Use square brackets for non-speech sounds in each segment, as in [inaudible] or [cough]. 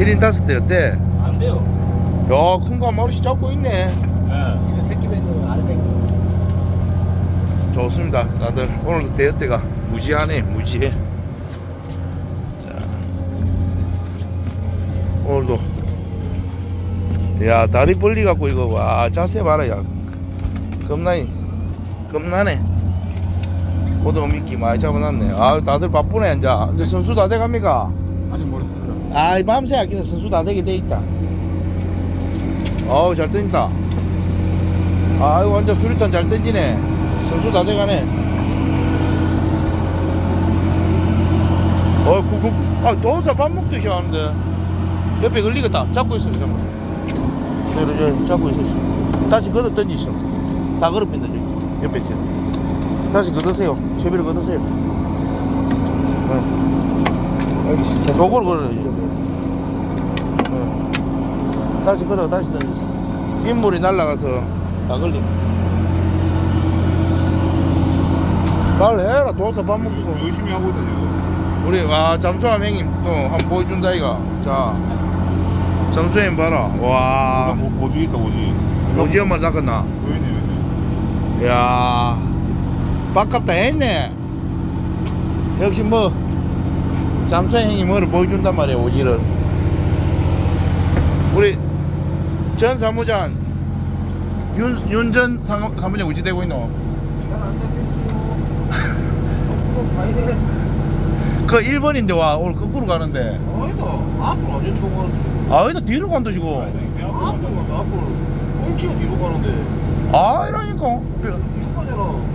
1인 다섯 대 어때? 안 돼요. 야, 큰거한 마리씩 잡고 있네. 예. 이거 새끼 뱅거 알 뱅거. 좋습니다. 다들 오늘도 대여대가 무지하네, 무지해. 자, 오늘도 야 다리 벌리 갖고 이거 와 자세 봐라 야 겁나이 겁나네. 고등어 미끼 많이 잡아놨네. 아 다들 바쁘네 이제 이제 선수 다 돼갑니까? 아이 밤새 아끼는 선수 다 되게 돼 있다. 어우 잘 던진다. 아이고 완전 수류탄 잘 던지네. 선수 다 돼가네. 어 구구 아 도사 밥 먹듯이 하는데 옆에 걸리겠다. 잡고 있어 잠깐. 내려 저 잡고 있었어. 다시 걷어 던지시오. 다 걸어핀다 저기 옆에 있어. 다시 걷으세요. 채비를 걷으세요. 네. 여기 진짜. 요걸 걸어야지. 어. 다시 걷어 다시 던졌어 인물이 날라가서 다 걸림 말 해라 도사 밥 먹고 열심히 하고 있거든요. 우리 와 잠수함 형님 또 한 번 보여준다 이가 자 잠수함 봐라 와 오지 있다 오지. 오지 엄마 낚았나 왜네 왜네. 이야 밥값 다 했네 역시 뭐 형님 뭐를 보여준단 말이야 오지를 우리 전 사무장 윤, 윤전 상- 사무장 우지 되고 있노 [laughs] 그 1번인데 와 오늘 거꾸로 가는데 아니다. 앞으로 완전 처음 가는데. 아 여기다 뒤로 간다 지금 앞으로 간다. 앞으로. 꽁치가 뒤로 가는데. 아 이러니까 뒤로 가잖아.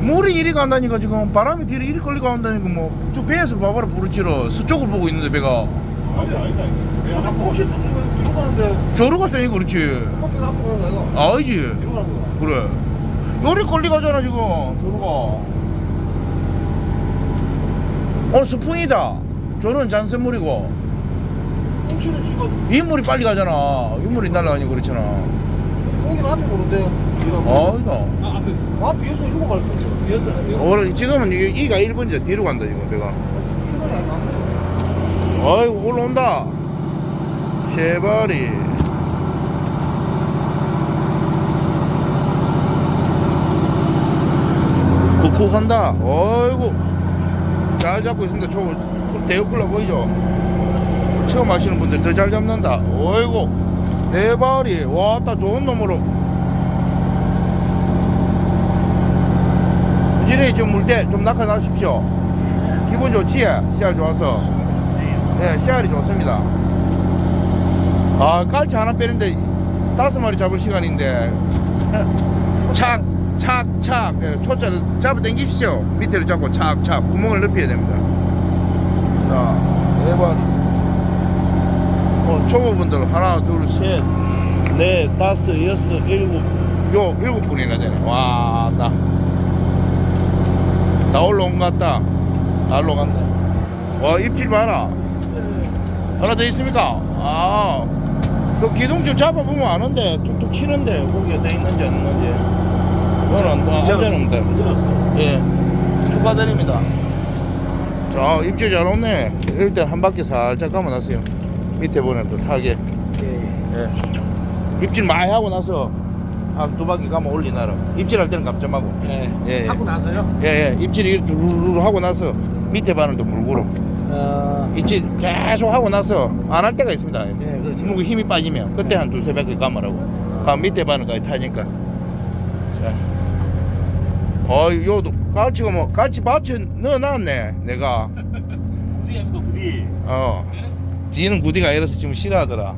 물이 이리 간다니까 지금 바람이 뒤로 이리 걸리고 간다니까 뭐저 배에서 봐봐라 부르치러 서쪽을 보고 있는데 배가. 아니다 아니다. 야, 꽁치 뒤로 가는데. 저러 갔으니 그렇지. 커피가 앞으로 가는 거야. 아니지. 뒤로 가는 거야. 그래. 요리 걸리 가잖아 지금. 저러가. 오늘 스풍이다. 저는 잔센물이고. 지금 인물이 빨리 가잖아. 인물이 날라가니 그렇잖아 꽁이는 앞에 보는데. 아이다 아 앞에. 앞에 여기서 일로 갈 거지. 여기서 일로 오늘 지금은 이- 이가 1번이다 뒤로 간다 지금 배가. 일본이 아니야. 아이고 올라온다. 세 마리 쿡쿡 한다. 어이구. 잘 잡고 있습니다. 저 대역클라 보이죠? 처음 하시는 분들 더 잘 잡는다. 어이구 네 마리 와따 좋은 놈으로 부지런히 좀 물때 좀 낚아놔십시오 기분 좋지? 씨알 좋아서 네, 씨알이 좋습니다. 아, 깔치 하나 빼는데 다섯 마리 잡을 시간인데 착, 착, 착 예, 초짜를 잡아 당기십시오. 밑에를 잡고 착, 착 구멍을 넓혀야 됩니다. 자, 네 마리. 어, 초보분들 하나, 둘, 셋, 넷, 다섯, 여섯, 일곱, 요 일곱 분이나 되네. 와, 나. 다 올라온 것 같다. 다 올라간다. 와, 입질 봐라. 하나 더 있습니까? 아, 그 기둥 좀 잡아보면 아는데 툭툭 치는데 거기에 돼 있는지 안 있는지. 안되는데. 문제 없어. 예, 축하드립니다. 자, 입질 잘 오네. 이럴 때한 바퀴 살짝 감아놨어요. 밑에 보면 또 타게. 예. 예. 입질 많이 하고 나서 한 두 바퀴 감아 올리나라. 입질할 때는 감점하고. 예. 예, 예. 하고 나서요. 예, 예. 입질이 루루루 하고 나서 밑에 바늘도 물고로. 어. 입질 계속 하고 나서 안 할 때가 있습니다. 예, 그렇죠. 물고 힘이 빠지면 그때 한 두세 바퀴 감으라고. 감 밑에 바늘까지 타니까. 자. 어, 요도 까치가 뭐 까치 받쳐 넣어놨네. 내가. 구디 아닙니까 구디. 어. 뒤는 구디가 이래서 지금 싫어하더라.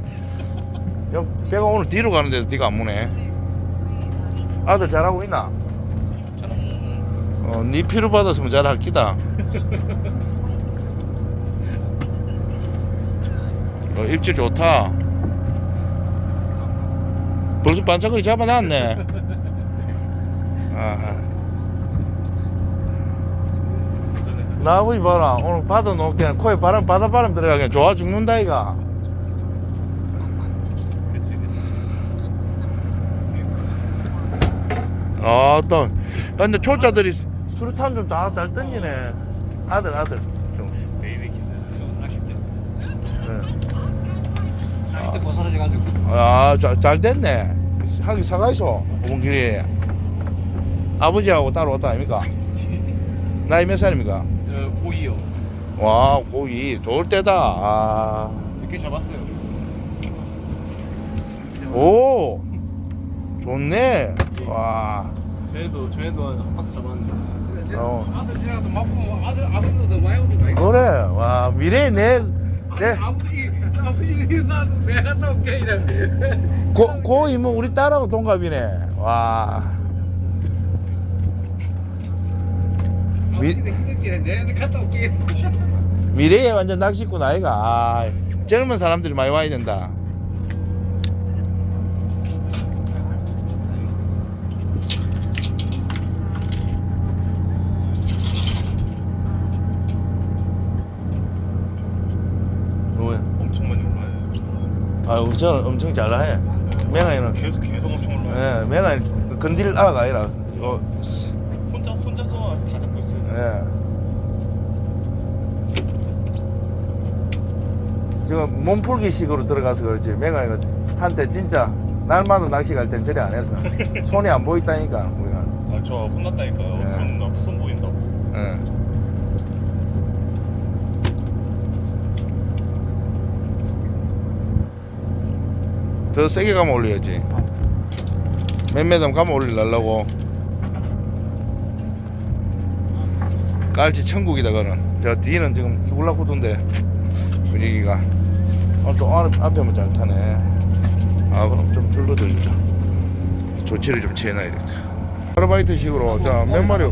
야, 배가 오늘 뒤로 가는데도 뒤가 안 무네. 아들 잘하고 있나? 어, 네 피를 받았으면 잘할 기다. 어, 입질 좋다. 벌써 반짝거리 잡아놨네. 아하. 나아버지 봐라. 오늘 바다 놓기엔 코에 바람, 바다 바람 들어가기엔 좋아 죽는다, 이가. 그치. 아, 또. 근데 초짜들이 수류탄 좀 다 잘 던지네. 아들, 아들. 네. 사가지고. 아, 잘, 잘 됐네. 하기 사가 있어. 어머길이. 아버지하고 따로 왔다 아닙니까? [laughs] 나이 몇 살입니까? 어, 고이요. 와, 고기 좋을 때다. 아. 이렇게 잡았어요. 오. 좋네. 와. 저희도 저희도 한 박스 잡았는데. 어. 아들 지나도 맛보면 아들 더 많이. 이거. 그래. 와, 미래 내, 내, 아버지 아버지 나도 내가 갔다 올게 이래. 고, 고 이모 우리 딸하고 동갑이네. 와. 미- 힘들게 내가 갔다 올게. [laughs] 미래에 완전 낚시꾼 아이가. 아, 젊은 사람들이 많이 와야 된다. 뭐야? 엄청 많이 올라요. 아, 엄청 엄청 잘해. 맹아이는 계속 계속 엄청 올라요. 예, 맹아이 건드릴 아가 아니라. 어, 혼자 혼자서 다 잡고 있어요. 예. 지금 몸풀기식으로 들어가서 그렇지 맹아이가 한때 진짜 날마다 낚시 갈 땐 저리 안 했어 [laughs] 손이 안 보인다니까 우리가 아저 혼났다니까요. 네. 손, 손 보인다고. 예. 더 세게 가면 올려야지 몇 메담 가면 올리려고 깔치 천국이다 그는 저 뒤는 지금 죽을라고 던데 분위기가. 어, 또 앞- 앞에 하면 잘 타네. 아 그럼 좀 줄러들자 조치를 좀 취해놔야 겠다 아르바이트 식으로. 자 몇 마리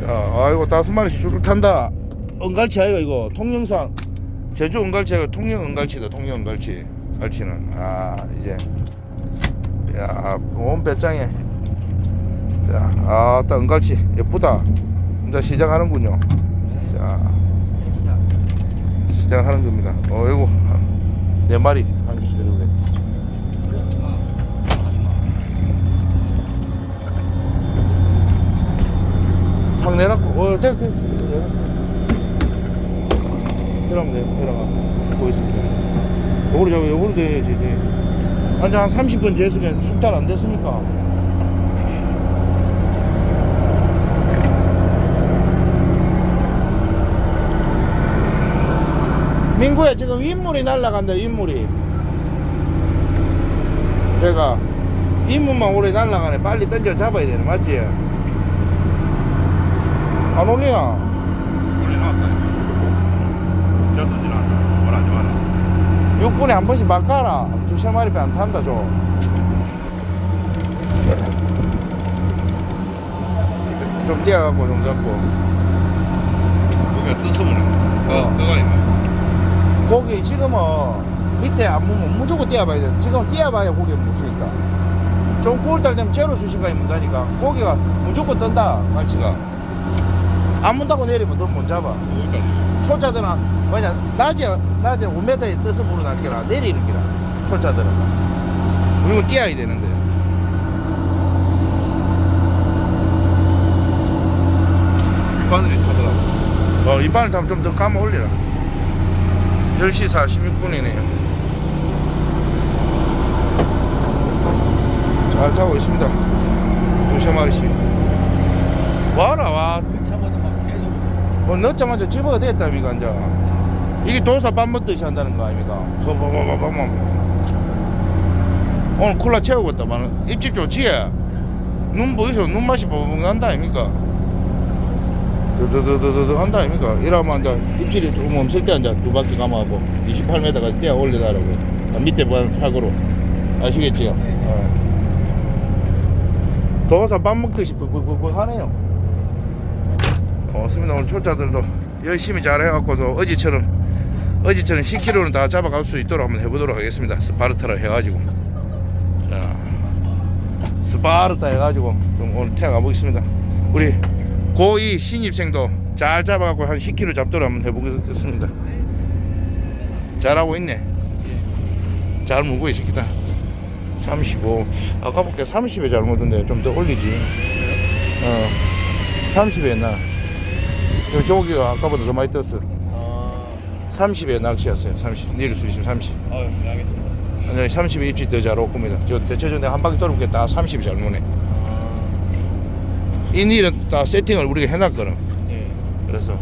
자 아이고 다섯 마리씩 줄을 탄다. 은갈치 아이가 이거 통영산. 제주 은갈치 아이가 통영 은갈치다 통영 은갈치. 갈치는. 아 이제. 야온 배짱에. 자 아따 은갈치. 예쁘다 이제 시작하는군요. 자 시작하는 겁니다. 어이구 네 마리 한 이렇게 탁 내놨고 어 됐어 됐어. 내놨어 이러면 돼 이러가. 보겠습니다. 요거로 잡아 요거로 돼야지 돼. 한장 한 30분 재수면 숙달 안 됐습니까? 민구야 지금 윗물이 날라간다 윗물이 내가 윗물만 오래 날라가네 빨리 던져 잡아야 되네 맞지? 안 올리나? 원래 나왔다니까. 저 던지나 뭘안 좋아하나. 6분에 한 번씩 바꿔라 두 세 마리 배안 탄다 좀좀 뛰어갖고 좀 잡고 여기가 뜨서 보네. 어, 뜨가 있네. 고기 지금은 밑에 안 묻으면 무조건 띄어봐야 돼. 지금 띄어봐야 고기 묻으니까 좀 9월달 되면 제로 수심까지 문다니까. 고기가 무조건 뜬다 갈치가. 안 문다고 내리면 돈못 잡아. 여기까지. 초짜들은 뭐냐 낮에 낮에 5m에 떠서 물어 낚기라 내리는 기라 초짜들은. 우리는 뛰어야 되는데. 바늘이 타더라고. 어 이빨을 타면 좀 더 감아 올리라 10시 46분이네요. 잘 타고 있습니다. 두세 마리씩 와라 와. 차마다 막 계속. 뭐 넣자마자 집어가 됐다니까 이제. 이게 도사 밥 먹듯이 한다는 거 아닙니까? 소바바바바바 오늘 콜라 채우겠다 만 입질 좋지 눈 보이소 눈 맛이 버벅 난다 아닙니까 드드드드드 한다 아닙니까 이러면 이제 입질이 조금 없을 때 이제 두 바퀴 감아갖고 28m까지 떼어 올려놔라고 아, 밑에 보는 탁으로 아시겠지요 어. 도사 밥 먹듯이 푹푹푹 하네요 고맙습니다. 오늘 초짜들도 열심히 잘 해갖고도 어제처럼 어제처럼 10kg는 다 잡아갈 수 있도록 한번 해보도록 하겠습니다. 스파르타를 해가지고 자 스파르타 해가지고 좀 오늘 태워 가 보겠습니다. 우리 고2 신입생도 잘 잡아갖고 한 10kg 잡도록 한번 해보겠습니다. 잘하고 있네. 잘 물고 있습니다. 35 아까 볼게 30에 잘 물던데 좀 더 올리지. 어 30에 했나? 이 조기가 아까보다 더 많이 떴어. 아, 30에 낚시였어요. 30. 내일 수심 30. 아유, 네, 알겠습니다. 네, 30에 입지 더잘올 겁니다. 저 내가 한 바퀴 돌아볼게 다 30이 잘 노네. 이 일은 다 세팅을 우리가 해놨거든. 예. 그래서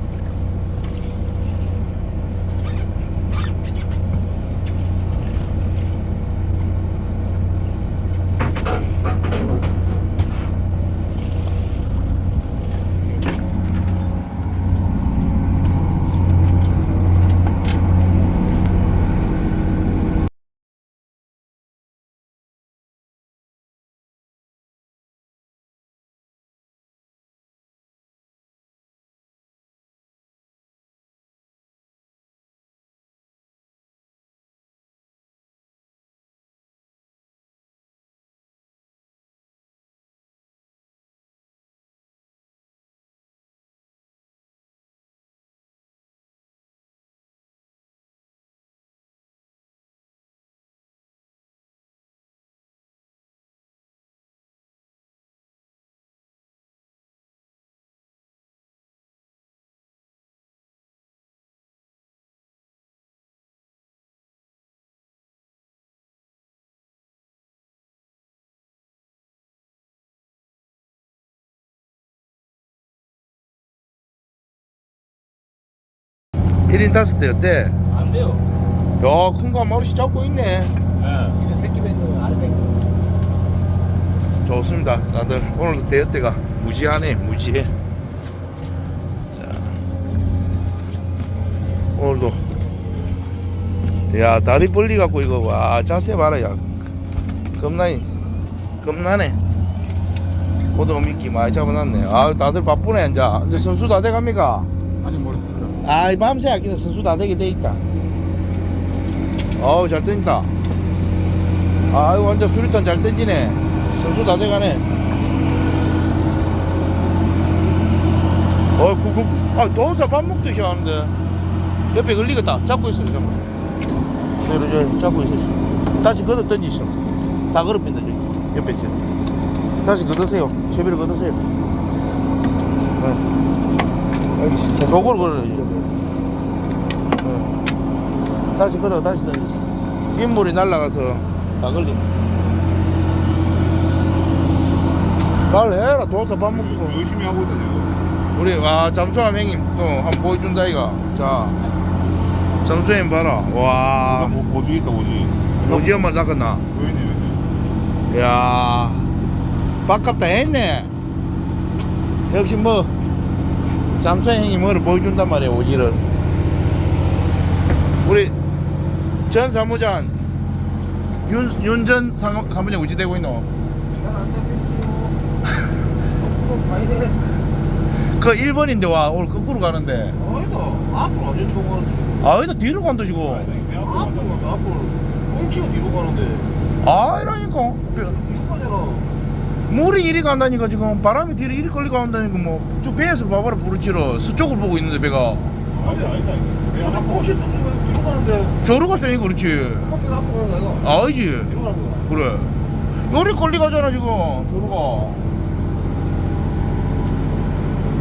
일인 다섯 대 어때? 안 돼요. 야, 큰 거 한 마리씩 잡고 있네. 예. 이거 새끼 밴드 알뱅. 좋습니다. 다들 오늘도 대여대가 무지하네, 무지해. 자, 오늘도 야 다리 벌리 갖고 이거 와 자세 봐라 야 겁나이 겁나네 고등어 미끼 많이 잡아놨네 아 다들 바쁘네 이제 이제 선수 다 돼갑니까 모르겠습니다. 아이 밤새 아끼는 선수 다 되게 돼 있다. 어우 잘 던진다. 아유 완전 수리탄 잘 던지네. 선수 다 돼가네. 어 구구 아 도사 밥 먹듯이 하는데. 옆에 걸리겠다. 잡고 있어 전부 그대로 저 잡고 있었어 다시 걷어 던지시오. 다 걸어핀다 저기. 옆에 있어 다시 걷으세요. 채비를 걷으세요. 네. 요걸 걸어야지 어. 다시 걷어 다시 던졌어 인물이 날라가서. 다 걸림 말 해라 도사 밥 먹고. 열심히 하고 있다 지금. 우리 와 잠수함 형님 또 한번 보여준다 이가 자 잠수함 봐라. 와. 뭐 보지 있다 보지. 오지 엄마 낚았나? 보이네 여기. 야. 밥값다 했네. 역시 뭐 잠수함 형이 뭐를 보여준단 말이야 오지를 우리 전 사무장 윤, 윤전 사- 사무장 어찌 되고 있노? [laughs] 그 1번인데 와 오늘 거꾸로 가는데 아니다. 앞으로 완전 처음 가는데. 아 여기다 뒤로 간다 지금 앞으로 앞으로. 꽁치가 뒤로 가는데. 아 이러니까. 물이 이리 간다니까 지금 바람이 뒤로 이리 걸리 간다니까 뭐저 배에서 봐봐라 부르치러 서쪽을 보고 있는데 배가 아니 아니다. 아, 꽁치 뒤로 가는데. 저로 갔으니 그렇지 밖에 앞으로 가는 거야. 아니지 뒤로 가는 거야. 그래 요리 걸리 가잖아 지금 저로가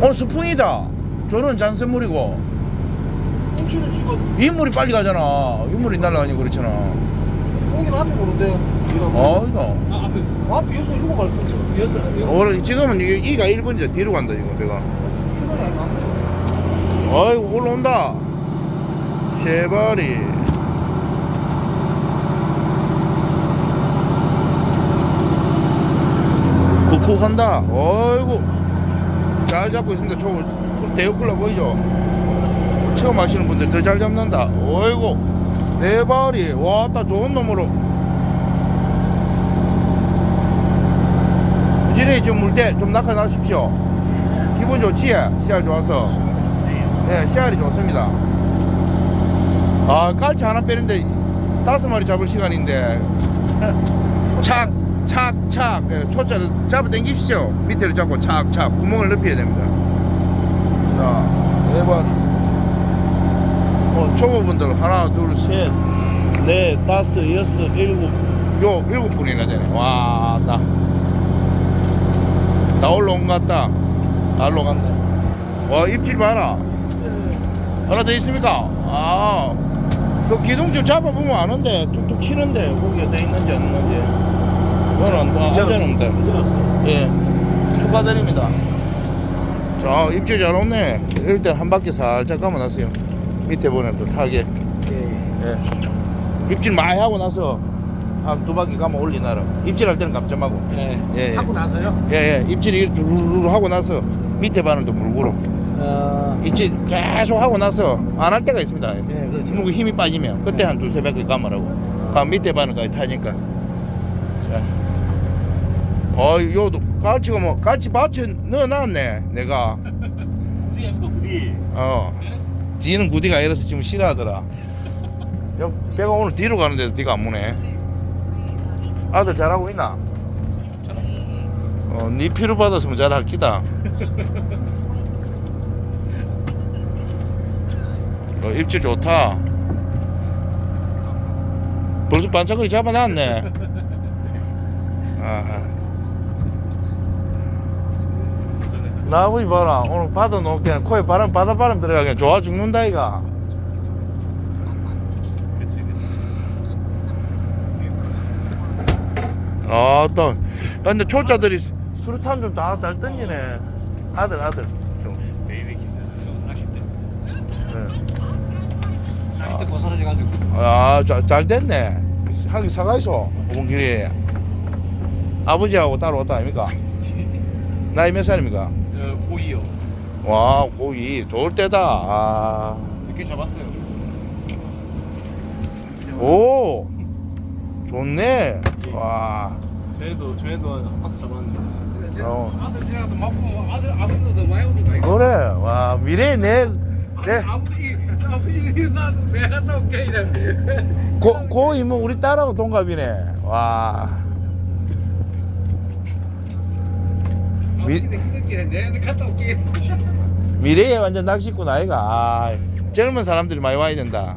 어 스풍이다 저는 잔샘물이고 꽁치는 지금 이 물이 빨리 가잖아 이 물이 날아가니 그렇잖아 거기는 앞에 보는데. 아니다 아, 여기서 일로 갈 거죠. 여기서. 오늘 지금은 이- 이가 1번이자 뒤로 간다 지금 배가. 일본이 아니고 아이고 올라온다. 세 마리 쿡쿡 한다. 어이구. 잘 잡고 있습니다. 저 대역굴라 보이죠? 처음 하시는 분들 더 잘 잡는다. 어이구. 네 마리 와따 좋은 놈으로 부지런히 지금 물때 좀 낚아놔십시오 기분 좋지? 씨알 좋아서 네, 씨알이 좋습니다. 아, 깔치 하나 빼는데 다섯 마리 잡을 시간인데 착, 착, 착 예, 초짜를 잡아 당기십시오. 밑에를 잡고 착, 착 구멍을 넓혀야 됩니다. 자, 네 마리. 어, 초보분들 하나, 둘, 셋, 넷, 다섯, 여섯, 일곱, 요 일곱 분이나 되네. 와, 나. 다 올라온 것 같다. 다 올라갔네. 와, 입질 봐라. 하나 더 있습니까? 아, 그 기둥 좀 잡아보면 아는데 툭툭 또 치는데 고기가 돼 있는지 안 있는지 이거는 안 안전합니다. 예 축하드립니다 자 입질 잘 오네 이럴 땐한 바퀴 살짝 감아놨어요 밑에 보면 또 타게 예. 예 입질 많이 하고 나서 한 두 바퀴 감아 올리나라 입질할 때는 감점하고 예. 예, 예. 하고 나서요? 예, 예. 입질이 루루루 하고 나서 밑에 바늘도 물고로 어. 입질 계속 하고 나서 안 할 때가 있습니다 예, 그렇죠. 물고 힘이 빠지면 그때 한 두세 바퀴 감으라고 그 밑에 바늘까지 타니까 자. 어, 요도 까치가 뭐 까치 받쳐 넣어놨네 내가 부디 아닙니까 부디 어 뒤는 구디가 이래서 지금 싫어하더라 야, 배가 오늘 뒤로 가는데도 뒤가 안 무네 아들 잘하고 있나? 어, 네 피를 받았으면 잘할 기다. 어, 입질 좋다. 벌써 반짝거리 잡아놨네. 아. 나아버지 봐라. 오늘 바다 놓게 코에 바람 바다 바람 들어가게 좋아 죽는다 이가 그치 그치 아또 근데 초짜들이 수류탄 좀다잘 던지네. 아들 아들. 좀. 낚싯대. 예. 낚싯대 벗어져가지고. 아잘 잘 됐네. 하기 사가 있어 오봉길이. 아버지하고 따로 왔다 아닙니까? [laughs] 나이 몇 살입니까? 어, 고이요. 와 고이. 좋을 때다. 아. 이렇게 잡았어요. 오! 좋네. 와 저희도 저희도 한 박스 잡았는데. 어. 아들 지나가도 맞고 아들 아버지도 많이 오던가. 그래 와 미래 내 내, 아버지 아버지 나도 내가 갔다 올게 이래. 고, 고이모 우리 딸하고 동갑이네 와 아버지도 힘들게 내가 갔다 올게. 미래에 완전 낚시꾼 아이가 아, 젊은 사람들이 많이 와야 된다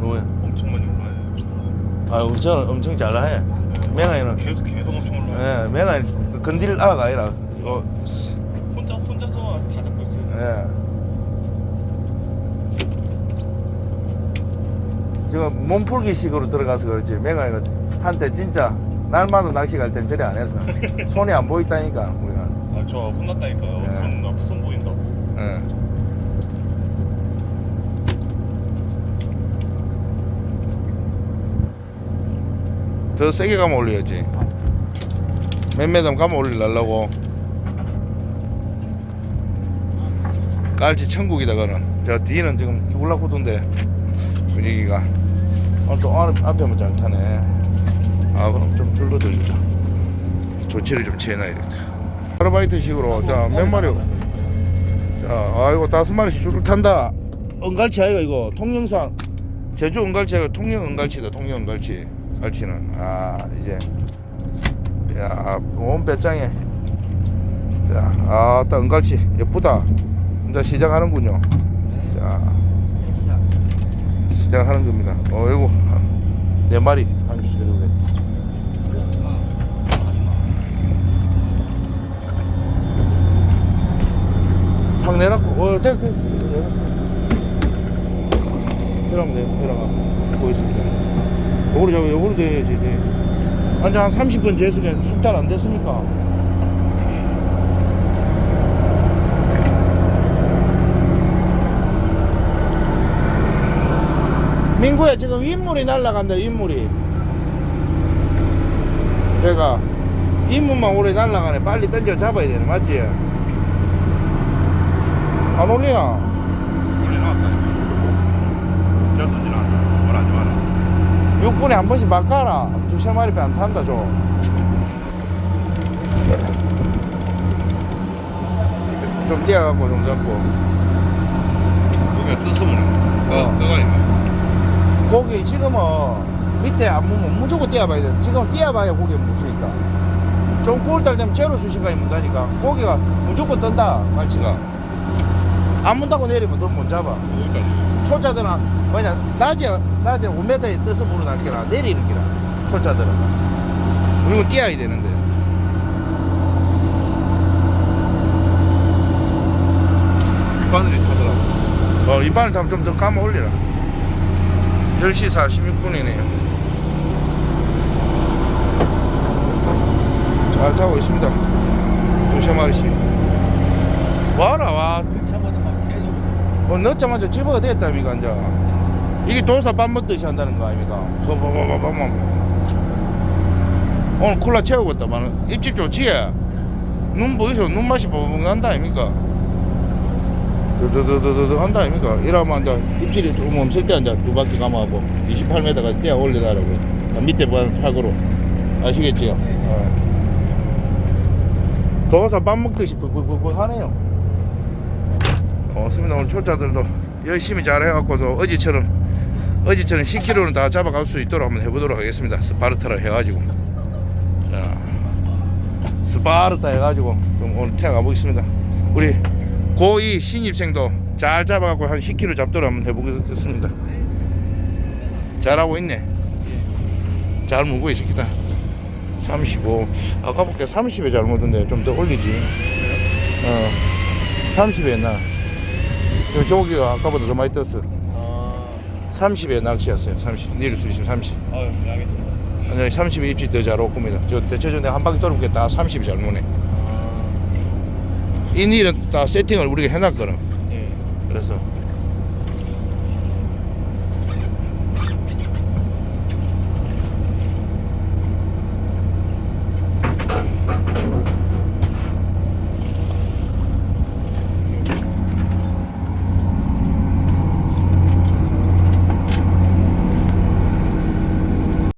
누구야? 엄청 많이 아 저는 엄청 잘해. 맹아이는 계속 계속 엄청 올라요 예, 맹아이 건드릴 아가 아니라 어, 혼자 혼자서 다 잡고 있어요. 예. 지금 몸풀기식으로 들어가서 그렇지. 맹아이가 한때 진짜 날마다 낚시 갈 땐 저리 안 했어 [laughs] 손이 안 보인다니까 우리가. 아 저 혼났다니까요. 네. 손앞손 보인다고 예. 더 세게 가면 올려야지. 몇 메담 가면 올리려고. 깔치 천국이다 그는. 저 뒤는 지금 죽을라 고던데 분위기가. 어, 또 앞- 앞에만 잘 타네. 아 그럼 좀 줄러들자. 조치를 좀 취해놔야 겠다 아르바이트 식으로 자몇 마리 자 아이고 다섯 마리씩 줄을 탄다. 은갈치 아이가 이거 통영산. 제주 은갈치 아이가 통영 은갈치다 통영 은갈치 갈치는. 아 이제. 야온 배짱에. 자 아따 은갈치. 예쁘다. 이제 시작하는군요. 자 시작하는 겁니다. 어이구. 네 마리 한 그리고 탁 내놨고 어 됐어 됐어. 내놨어 들어가면 돼요. 들어가 보겠습니다 요거를 잡아 요거를 돼야지 네. 한한 30분 재수면 숙달 안 됐습니까 민구야 지금 윗물이 날라간다 윗물이 내가 윗물만 오래 날라가네 빨리 던져 잡아야 되네 맞지? 안 올리나? 저 던지나 뭘안 좋아하나 6분에 한 번씩 바꿔라. 두 세 마리 배 안 탄다 좀좀 띄어갖고 좀 잡고. 여기가 뜨서 먹는 어 뜨가 있네 고기 지금은 밑에 안 무면 무조건 띄어봐야 돼. 지금 띄어봐야 고기 무수니까. 좀 9월달 되면 제로 수시간이 문다니까 고기가 무조건 뜬다 갈치가. 안 문다고 내리면 돈못 잡아. 여기까지 초짜들은 뭐냐 낮에 낮에 5m에 떠서 물어놨기라 내리는 기라 초짜들은 그리고 띄어야 되는데. 바늘이 타더라고. 어, 이 바늘 타면 좀 더 감아 올리라. 10시 46분이네요. 잘 타고 있습니다. 조심 아저씨. 와라, 와. 계속 어, 넣자마자 집어가 됐다니까, 이제. 이게 도사 밥 먹듯이 한다는 거 아닙니까? 뭐. 오늘 콜라 채우겠다, 마는. 입질 좋지? 눈 보이소? 눈맛이 뻥뻥 난다, 아닙니까? 드드드드드 한다, 아닙니까? 이러면 이제 입질이 조금 없을 때 이제 두 바퀴 감아하고 28m까지 떼어 올리라고. 밑에 보는 탁으로. 아시겠지요? 어. 도사 밥 먹듯이 푹푹푹 하네요. 고맙습니다. 오늘 초짜들도 열심히 잘 해갖고도 어제처럼 어제처럼 10kg는 다 잡아갈 수 있도록 한번 해보도록 하겠습니다. 스파르타를 해가지고 자, 스파르타 해가지고 좀 오늘 태가 보겠습니다. 우리 고2 신입생도 잘 잡아갖고 한 10kg 잡도록 한번 해보겠습니다. 잘하고 있네. 잘 물고 있습니다. 35. 아까 볼때 30에 잘 먹던데 좀 더 올리지. 어, 30에 했나? 요 조기가 아까보다 더 많이 떴어. 아 30에 낚시였어요. 30. 내일 수심 30. 아유 네, 알겠습니다 아니 30에 입질 더잘 오겁니다. 저 대체전에 한 바퀴 돌게 다 30이 잘 무네. 이 일은 다 세팅을 우리가 해놨거든. 예 그래서